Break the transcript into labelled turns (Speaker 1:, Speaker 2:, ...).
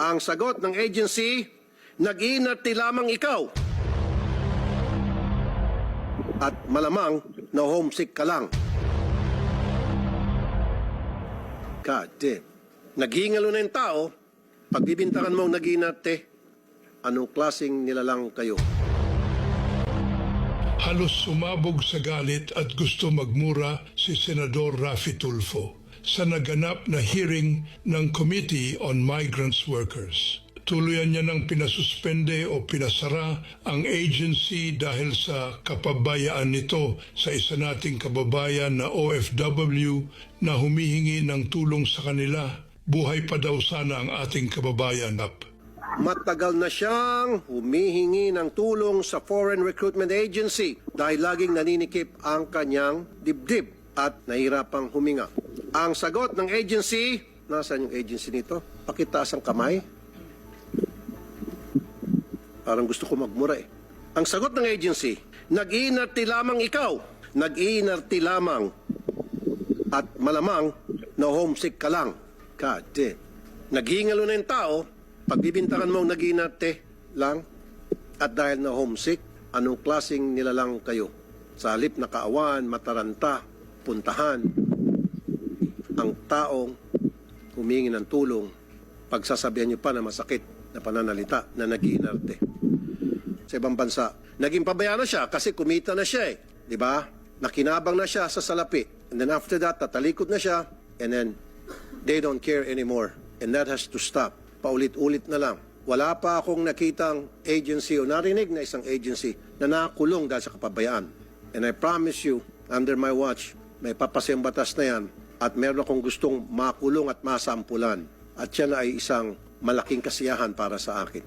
Speaker 1: Ang sagot ng agency, nag-iinarte lamang ikaw. At malamang na homesick ka lang. God damn. Naghingalo na yung tao, pagbibintangan mo nag-iinarte, anong klaseng nilalang kayo?
Speaker 2: Halos sumabog sa galit at gusto magmura si Senador Rafi Tulfo sa naganap na hearing ng Committee on Migrants Workers. Tuluyan niya ng pinasuspende o pinasara ang agency dahil sa kapabayaan nito sa isa nating kababayan na OFW na humihingi ng tulong sa kanila. Buhay pa daw sana ang ating kababayan. Nap.
Speaker 1: Matagal na siyang humihingi ng tulong sa Foreign Recruitment Agency dahil laging naninikip ang kanyang dibdib at nahirapang huminga. Ang sagot ng agency, nasaan yung agency nito? Pakitaas ang kamay. Parang gusto ko magmura eh. Ang sagot ng agency, nag-iinarte lamang ikaw. Nag-iinarte lamang at malamang na homesick ka lang. God damn. Naghingalo na yung tao, pagbibintangan mo nag-iinarte lang at dahil na homesick, anong klaseng nilalang kayo? Sa halip na kaawaan, mataranta, puntahan, ang taong humingi ng tulong, pagsasabihan niyo pa na masakit na pananalita na nag-iinarte. Sa ibang bansa, naging pabayaan na siya kasi kumita na siya eh. Di ba? Nakinabang na siya sa salapi. And then after that, tatalikod na siya. And then, they don't care anymore. And that has to stop. Paulit-ulit na lang. Wala pa akong nakitang agency o narinig na isang agency na nakakulong dahil sa kapabayaan. And I promise you, under my watch, may papasayang batas na yan at meron akong gustong makulong at masampulan. At yan ay isang malaking kasiyahan para sa akin.